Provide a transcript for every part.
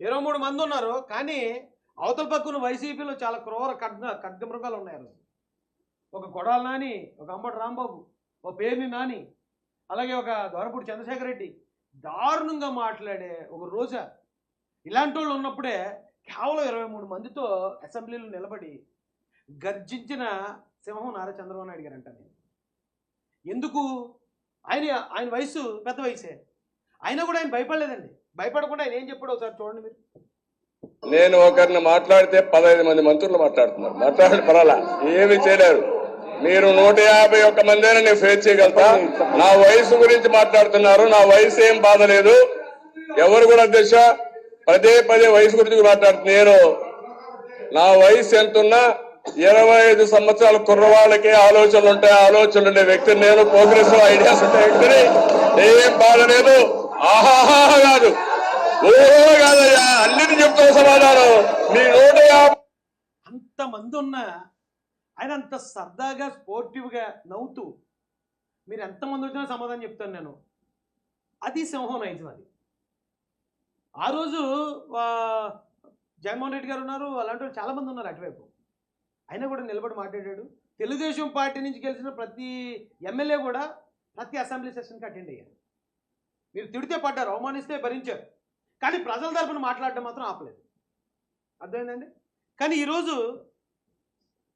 ఇరవై మూడు మంది ఉన్నారు కానీ అవతల పక్కన వైసీపీలో చాలా క్రూర ఖడ్గ ఖడ్గమృగాలు ఉన్నాయి. ఆ రోజు ఒక కొడాల నాని ఒక అంబటి రాంబాబు ఒక పేర్ని నాని అలాగే ఒక దొరపూడి చంద్రశేఖర రెడ్డి దారుణంగా మాట్లాడే ఒక రోజా. ఇలాంటి వాళ్ళు ఉన్నప్పుడే కేవలం ఇరవై మూడు మందితో అసెంబ్లీలో నిలబడి గర్జించిన సింహం నారా చంద్రబాబు నాయుడు గారు అంట నేను. ఎందుకు? ఆయన ఆయన వయసు పెద్ద వయసే. అయినా కూడా ఆయన భయపడలేదండి. భయపడకుండా ఆయన ఏం చెప్పాడు ఒకసారి చూడండి మీరు? నేను ఒకరిని మాట్లాడితే పదహైదు మంది మంత్రులు మాట్లాడుతున్నారు. మాట్లాడి పర్వాలా ఏమి చేయలేరు. మీరు నూట యాభై ఒక్క మందిని నేను ఫేస్ చేయగలుగుతా? నా వయసు గురించి మాట్లాడుతున్నారు. నా వయసు ఏం బాధ లేదు. ఎవరు కూడా అధ్యక్ష పదే పదే వయసు గురించి మాట్లాడుతున్నారు. నేను నా వయసు ఎంతున్నా? ఇరవై ఐదు సంవత్సరాల కుర్రవాళ్ళకి ఆలోచనలు ఉంటాయి. ఆలోచనలు ఉండే వ్యక్తిని నేను. ప్రోగ్రెస్ ఐడియాస్ ఉండే వ్యక్తిని ఏం బాధ లేదు. ఆహాహా కాదు. ఓహో కాదయ్యా అన్నిటి చెప్తావు సమాధానం. మీ నూట అంతమంది ఉన్నా ఆయన అంత సరదాగా స్పోర్టివ్గా నవ్వుతూ మీరు ఎంతమంది వచ్చినా సమాధానం చెప్తాను నేను. అది సింహం నైజం అది. ఆ రోజు జగన్మోహన్ రెడ్డి గారు ఉన్నారు అలాంటి వాళ్ళు చాలామంది ఉన్నారు అటువైపు. అయినా కూడా నిలబడి మాట్లాడాడు. తెలుగుదేశం పార్టీ నుంచి గెలిచిన ప్రతి ఎమ్మెల్యే కూడా ప్రతి అసెంబ్లీ సెషన్కి అటెండ్ అయ్యారు. మీరు తిడితే పడ్డారు అవమానిస్తే భరించారు. కానీ ప్రజల తరపున మాట్లాడడం మాత్రం ఆపలేదు. అర్థమైందండి? కానీ ఈరోజు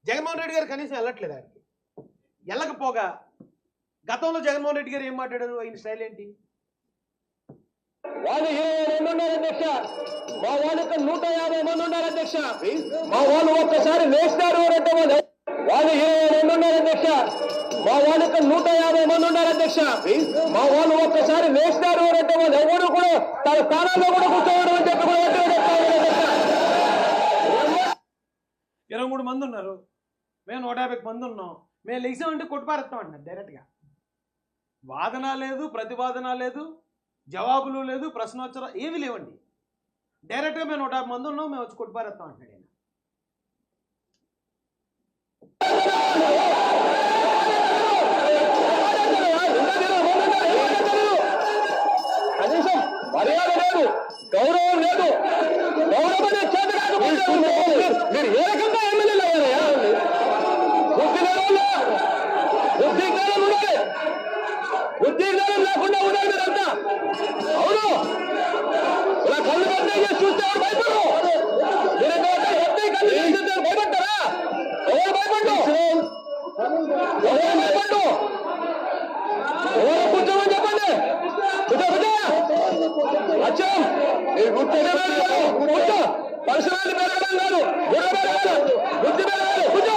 జగన్మోహన్ రెడ్డి గారు కనీసం వెళ్ళట్లేదు ఆయనకి. వెళ్ళకపోగా గతంలో జగన్మోహన్ రెడ్డి గారు ఏం మాట్లాడారు? ఆయన స్టైల్ ఏంటి? వాళ్ళు ఇరవై రెండు ఉన్నారు అధ్యక్ష. మా వాళ్ళు ఇక్కడ నూట యాభై మంది ఉన్నారు అధ్యక్ష. మా వాళ్ళు ఒక్కసారి వేస్తారు అంటే వాళ్ళు. వాళ్ళు ఇరవై రెండు ఉన్నారు అధ్యక్ష. మా వాళ్ళు ఇక్కడ నూట యాభై మంది ఉన్నారు అధ్యక్ష. మా వాళ్ళు ఒక్కసారి వేస్తారు అంటే వాళ్ళు ఎవరు కూడా తన స్థానాల్లో కూడా కూర్చోవడం అని చెప్పి కూడా ఇరవై మూడు మంది ఉన్నారు. మేము నూట యాభై మంది ఉన్నాం. మేము లెగిసామంటే కొట్టుపారేస్తాం అంటున్నారు డైరెక్ట్గా వాదన లేదు ప్రతివాదన లేదు జవాబులు లేదు ప్రశ్నోత్తరం ఏవి లేవండి. డైరెక్ట్గా మేము నూట యాభై మంది ఉన్నాం మేము వచ్చి కొట్టుపారేస్తాం అంటున్నాడు ఆయన లేదు గౌరవం లేదు. గౌరవం చేత కాకపోతే మీరు- ఏ రకంగా ఎమ్మెల్యేలు అయ్యారయ్యా బుద్ధి లేకుండా బుద్ధి జ్ఞానం ఉండాలి బుద్ధి జ్ఞానం లేకుండా ఉండాలి మీరంతా అవును ఇలా కళ్ళు పెద్ద చేసి చూస్తే ఎవరు భయపడరు మీరు ఎత్తి కళ్ళు చేసి చూస్తే భయపడతారా ఎవరు భయపడ్డు ఎవరు భయపడ్డు ఎవరు కూర్చోమని చెప్పండి కూర్చో పెరగడం కాదు. కూర్చో.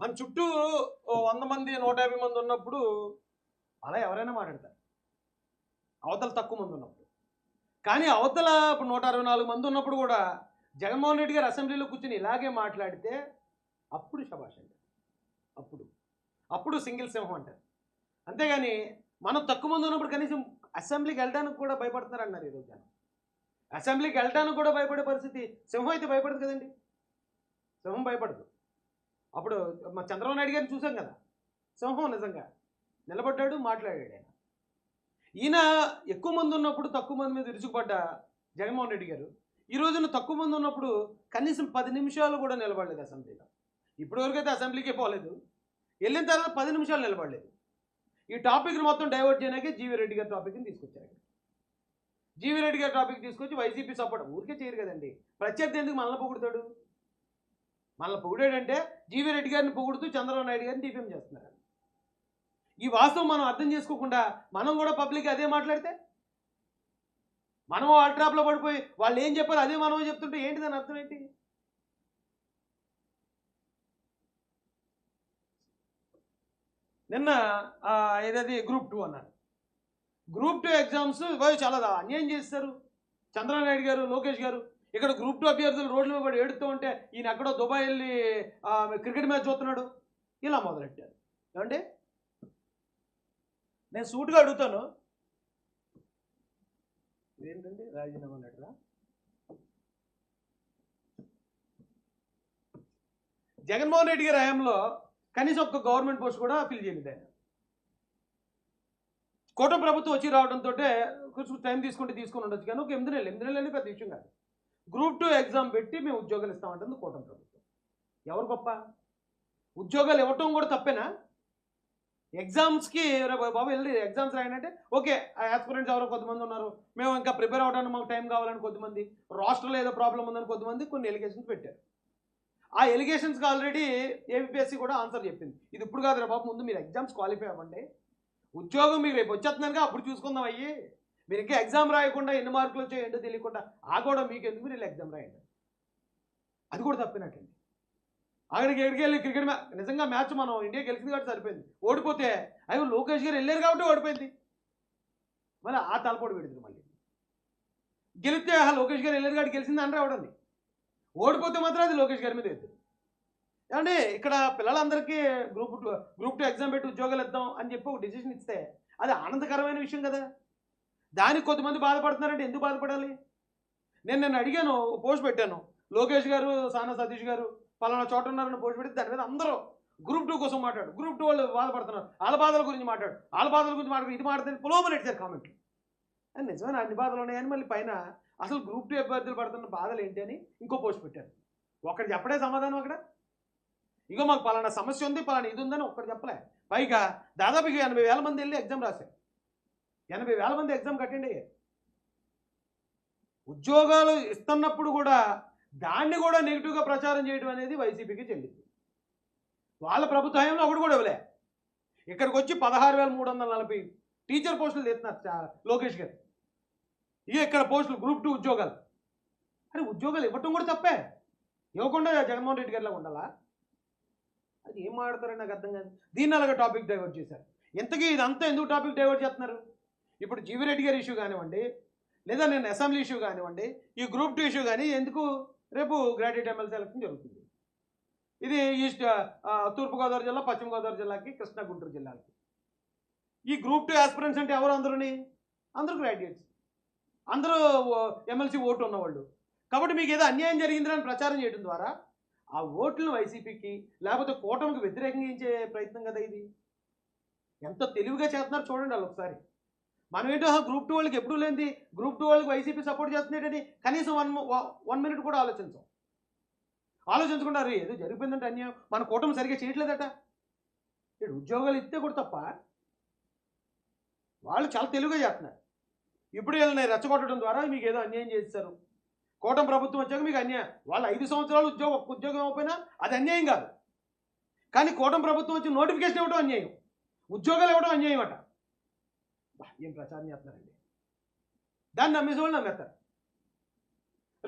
మన చుట్టూ ఓ వంద మంది నూట యాభై మంది ఉన్నప్పుడు అలా ఎవరైనా మాట్లాడతారు. అవతల తక్కువ మంది ఉన్నప్పుడు. కానీ అవతల ఇప్పుడు నూట అరవై నాలుగు మంది ఉన్నప్పుడు కూడా జగన్మోహన్ రెడ్డి గారు అసెంబ్లీలో కూర్చొని ఇలాగే మాట్లాడితే అప్పుడు శబాష్ అంటారు. అప్పుడు. అప్పుడు సింగిల్ సింహం అంటారు. అంతేగాని మనం తక్కువ మంది ఉన్నప్పుడు కనీసం అసెంబ్లీకి వెళ్ళడానికి కూడా భయపడుతున్నారు అన్నారు ఈరోజు జనం. అసెంబ్లీకి వెళ్ళడానికి కూడా భయపడే పరిస్థితి సింహం అయితే భయపడదు కదండి. సింహం భయపడదు. అప్పుడు మా చంద్రబాబు నాయుడు గారిని చూసాం కదా. సింహం నిజంగా నిలబడ్డాడు మాట్లాడాడు ఆయన. ఈయన ఎక్కువ మంది ఉన్నప్పుడు తక్కువ మంది మీద విరుచుకుపడ్డ జగన్మోహన్ రెడ్డి గారు ఈ రోజున తక్కువ మంది ఉన్నప్పుడు కనీసం పది నిమిషాలు కూడా నిలబడలేదు అసెంబ్లీలో. ఇప్పటివరకు అయితే అసెంబ్లీకే పోలేదు. వెళ్ళిన తర్వాత పది నిమిషాలు నిలబడలేదు. ఈ టాపిక్ని మొత్తం డైవర్ట్ చేయడానికి జీవి రెడ్డి గారి టాపిక్ని తీసుకొచ్చారు జీవి రెడ్డి గారి టాపిక్ తీసుకొచ్చి వైసీపీ సపోర్ట్. ఊరికే చేయరు కదండి. ప్రత్యర్థి ఎందుకు మనల్ని పొగుడుతాడు? మనల్ని పొగిడాడంటే జీవి రెడ్డి గారిని పొగుడుతూ చంద్రబాబు నాయుడు గారిని డిఫెమ్ చేస్తున్నారు. ఈ వాస్తవం మనం అర్థం చేసుకోకుండా మనం కూడా పబ్లిక్ అదే మాట్లాడితే? మనం ఆ ట్రాప్లో పడిపోయి వాళ్ళు ఏం చెప్పారు అదే మనం చెప్తుంటే ఏంటి దాని అర్థం ఏంటి? నిన్న ఏదది గ్రూప్ టూ అన్నాడు. గ్రూప్ టూ ఎగ్జామ్స్ ఇవాళ చాలా అన్యాయం చేస్తారు చంద్రనాయుడు నాయుడు గారు లోకేష్ గారు ఇక్కడ గ్రూప్ టూ అభ్యర్థులు రోడ్ల మీద ఏడుతూ ఉంటే ఈయన ఎక్కడో దుబాయ్ వెళ్ళి క్రికెట్ మ్యాచ్ చూస్తున్నాడు. ఇలా మొదలెట్టారు. ఏమండి? నేను సూటుగా అడుగుతాను. ఏంటండి రాజీనామా లెటరా? జగన్మోహన్ రెడ్డి గారి హయాంలో కనీసం ఒక్క గవర్నమెంట్ పోస్ట్ కూడా ఫిల్ చేయలేదు ఆయన. కోట ప్రభుత్వం వచ్చి రావడంతో కొంచెం టైం తీసుకుంటే తీసుకుని ఉండొచ్చు కానీ ఒక ఎనిమిది నెలలు ఎనిమిది నెలలు పెద్ద విషయం కాదు. గ్రూప్ టూ ఎగ్జామ్ పెట్టి మేము ఉద్యోగాలు ఇస్తామంటుంది కోటం ప్రభుత్వం. ఎవరు గొప్ప? ఉద్యోగాలు ఇవ్వటం కూడా తప్పేనా? ఎగ్జామ్స్కి బాబు వెళ్ళి ఎగ్జామ్స్ రాయనంటే ఓకే ఆ ఆస్పిరెంట్స్ ఎవరో కొంతమంది ఉన్నారు మేము ఇంకా ప్రిపేర్ అవ్వడానికి మాకు టైం కావాలని కొద్దిమంది రాష్ట్రంలో ఏదో ప్రాబ్లం ఉందని కొద్దిమంది కొన్ని ఎలిగేషన్స్ పెట్టారు. ఆ ఎలిగేషన్స్కి ఆల్రెడీ ఏబిపిఎస్సి కూడా ఆన్సర్ చెప్పింది. ఇది ఇప్పుడు కాదు రా బాబు ముందు మీరు ఎగ్జామ్స్ క్వాలిఫై అవ్వండి. ఉద్యోగం మీకు రేపు వచ్చేస్తున్నారుగా అప్పుడు చూసుకుందాం అయ్యి. మీరు ఇంకా ఎగ్జామ్ రాయకుండా ఎన్ని మార్కులు వచ్చాయో ఏంటో తెలియకుండా ఆ కూడా మీకు ఎందుకు మీరు ఎగ్జామ్ రాయండి? అది కూడా తప్పినట్టండి అక్కడికి ఎక్కడికి వెళ్ళి క్రికెట్ మ్యాచ్ నిజంగా మ్యాచ్ మనం ఇండియా గెలిచింది కాబట్టి సరిపోయింది. ఓడిపోతే అయ్యో లోకేష్ గారు వెళ్ళారు కాబట్టి ఓడిపోయింది. మళ్ళీ ఆ తలపోటు పెడుతుంది మళ్ళీ. గెలిస్తే లోకేష్ గారు వెళ్ళారు కాబట్టి గెలిచింది అంటే అవడండి ఓడిపోతే మాత్రం అది లోకేష్ గారి మీద ఎద్దు ఏమంటే ఇక్కడ పిల్లలందరికీ group two group two exam పెట్టి ఉద్యోగాలు ఇద్దాం అని చెప్పి ఒక డిసిషన్ ఇస్తే అది ఆనందకరమైన విషయం కదా. దానికి కొంతమంది బాధపడుతున్నారంటే ఎందుకు బాధపడాలి? నేను నేను అడిగాను పోస్ట్ పెట్టాను. లోకేష్ గారు సానా సతీష్ గారు పలానా చోట ఉన్నారని పోస్ట్ పెడితే దాని మీద అందరూ గ్రూప్ టూ కోసం మాట్లాడు గ్రూప్ టూ వాళ్ళు బాధపడుతున్నారు. వాళ్ళ బాధల గురించి మాట్లాడు. వాళ్ళ బాధల గురించి మాట్లాడు. ఇది మాట్లాడితే పులోమని పెట్టారు కామెంట్లు నిజమైన? అన్ని బాధలు ఉన్నాయని మళ్ళీ పైన అసలు గ్రూప్ టూ అభ్యర్థులు పడుతున్న బాధలు ఏంటి అని ఇంకో పోస్ట్ పెట్టారు. ఒకటి చెప్పడే సమాధానం అక్కడ? ఇగో మాకు పలానా సమస్య ఉంది పలానా ఇది ఉందని ఒక్కటి చెప్పలే. పైగా దాదాపు ఎనభై వేల మంది వెళ్ళి ఎగ్జామ్ రాశారు. ఎనభై వేల మంది ఎగ్జామ్ కట్టండి. ఉద్యోగాలు ఇస్తున్నప్పుడు కూడా దాన్ని కూడా నెగిటివ్గా ప్రచారం చేయడం అనేది వైసీపీకి చెల్లింది. వాళ్ళ ప్రభుత్వ హయాంలో ఒకటి కూడా ఇవ్వలే. ఇక్కడికి వచ్చి పదహారు వేల మూడు వందల నలభై టీచర్ పోస్టులు తెస్తున్నారు చా- లోకేష్ గారు. ఇక ఇక్కడ పోస్టులు గ్రూప్ టూ ఉద్యోగాలు. అరే ఉద్యోగాలు ఇవ్వటం కూడా తప్పే. ఇవ్వకుండా జగన్మోహన్ రెడ్డి గారిలా ఉండాలా? అది ఏం మాడతారని నాకు అర్థం కాదు. దీన్ని అలాగే టాపిక్ డైవర్ట్ చేశారు. ఇంతకీ ఇదంతా ఎందుకు టాపిక్ డైవర్ట్ చేస్తున్నారు? ఇప్పుడు జీవిరెడ్డి గారి ఇష్యూ కానివ్వండి లేదా నేను అసెంబ్లీ ఇష్యూ కానివ్వండి ఈ గ్రూప్ టూ ఇష్యూ కానీ ఎందుకు రేపు గ్రాడ్యుయేట్ ఎమ్మెల్సీ ఎలక్షన్ జరుగుతుంది? ఇది ఈస్ట్ తూర్పుగోదావరి జిల్లా పశ్చిమ గోదావరి జిల్లాకి కృష్ణా గుంటూరు జిల్లాకి ఈ గ్రూప్ టూ ఆస్పిరెంట్స్ అంటే ఎవరు అందరూని? అందరూ గ్రాడ్యుయేట్స్ అందరూ ఎమ్మెల్సీ ఓటు ఉన్నవాళ్ళు. కాబట్టి మీకు ఏదో అన్యాయం జరిగిందని ప్రచారం చేయడం ద్వారా ఆ ఓట్లను వైసీపీకి లేకపోతే కూటమికి వ్యతిరేకంగా ఇచ్చే ప్రయత్నం కదా ఇది? ఎంత తెలివిగా చేస్తున్నారు చూడండి వాళ్ళు ఒకసారి. మనం ఏంటో గ్రూప్ టూ వాళ్ళకి ఎప్పుడు లేనిది గ్రూప్ టూ వాళ్ళకి వైసీపీ సపోర్ట్ చేస్తున్నాడని కనీసం వన్ వన్ మినిట్ కూడా ఆలోచించం. అరే ఏదో జరిగిపోయిందంటే అన్యాయం మన కూటమి సరిగ్గా చేయట్లేదట. ఇక్కడ ఉద్యోగాలు ఇస్తే కూడా తప్ప వాళ్ళు చాలా తెలివిగా చేస్తున్నారు. ఇప్పుడు వీళ్ళని రెచ్చగొట్టడం ద్వారా మీకు ఏదో అన్యాయం చేస్తారు కూటమి ప్రభుత్వం వచ్చాక మీకు అన్యాయం. వాళ్ళు ఐదు సంవత్సరాలు ఉద్యోగం ఒక్క ఉద్యోగం ఇవ్వకపోయినా అది అన్యాయం కాదు. కానీ కూటమి ప్రభుత్వం వచ్చి నోటిఫికేషన్ ఇవ్వడం అన్యాయం. ఉద్యోగాలు ఇవ్వడం అన్యాయం అట. ఏం ప్రచారం చేస్తున్నారండి? దాన్ని నమ్మేసే వాళ్ళు నమ్మేస్తారు.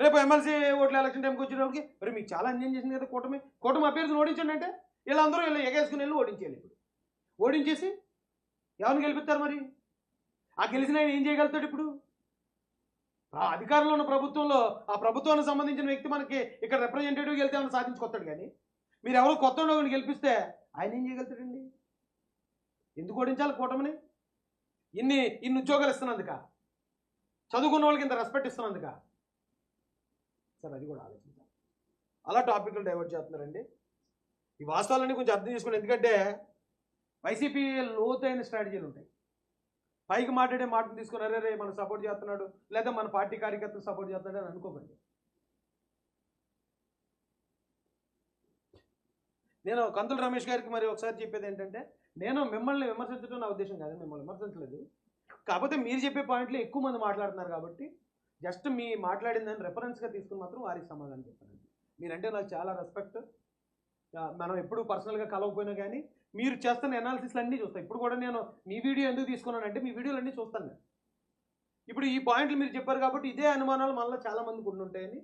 రేపు ఎమ్మెల్సీ ఓట్ల ఎలక్షన్ టైంకి వచ్చేటప్పటికి మరి మీకు చాలా అన్యాయం చేసింది కదా కూటమి. కూటమి అభ్యర్థిని ఓడించండి అంటే వీళ్ళందరూ వీళ్ళు ఎగేసుకుని వెళ్ళి ఓడించేయాలి ఇప్పుడు. ఓడించేసి ఎవరిని గెలిపిస్తారు మరి? ఆ గెలిచిన ఆయన ఏం చేయగలుగుతాడు ఇప్పుడు? ఆ అధికారంలో ఉన్న ప్రభుత్వంలో ఆ ప్రభుత్వానికి సంబంధించిన వ్యక్తి మనకి ఇక్కడ రిప్రజెంటేటివ్ గెలితే ఏమైనా సాధించుకొస్తాడు కానీ? మీరు ఎవరో కొత్త వాళ్ళని గెలిపిస్తే ఆయన ఏం చేయగలుగుతాడండి? ఎందుకు ఓడించాలి కూటమిని? ఇన్ని ఇన్ని ఉద్యోగాలు ఇస్తున్నందుక? చదువుకున్న వాళ్ళకి ఇంత రెస్పెక్ట్ ఇస్తున్నందుక? సార్ అది కూడా ఆలోచించాలి. అలా టాపిక్లు డైవర్ట్ చేస్తున్నారండి. ఈ వాస్తవాలన్నీ కొంచెం అర్థం చేసుకోండి ఎందుకంటే వైసీపీ లోతైన స్ట్రాటజీలు ఉంటాయి. పైకి మాట్లాడే మాటలు తీసుకుని అరే రే మనం సపోర్ట్ చేస్తున్నాడు. లేదా మన పార్టీ కార్యకర్తలు సపోర్ట్ చేస్తున్నాడు అని అనుకోకండి. నేను కంతుల రమేష్ గారికి మరి ఒకసారి చెప్పేది ఏంటంటే నేను మిమ్మల్ని విమర్శించడం నా ఉద్దేశం కాదు మిమ్మల్ని విమర్శించలేదు. కాకపోతే మీరు చెప్పే పాయింట్లో ఎక్కువ మంది మాట్లాడుతున్నారు కాబట్టి జస్ట్ మీ మాట్లాడిన దాన్ని రెఫరెన్స్గా తీసుకుని మాత్రం వారికి సమాధానం చెప్పానండి మీరంటే నాకు చాలా రెస్పెక్ట్ మనం ఎప్పుడు పర్సనల్గా కలవకపోయినా కానీ మీరు చేస్తున్న అనాలిసిస్లు అన్నీ చూస్తాను ఇప్పుడు కూడా నేను మీ వీడియో ఎందుకు తీసుకున్నానంటే మీ వీడియోలు అన్నీ చూస్తాను నేను. ఇప్పుడు ఈ పాయింట్లు మీరు చెప్పారు కాబట్టి ఇదే అనుమానాలు మనలో చాలా మందికి ఉంటాయని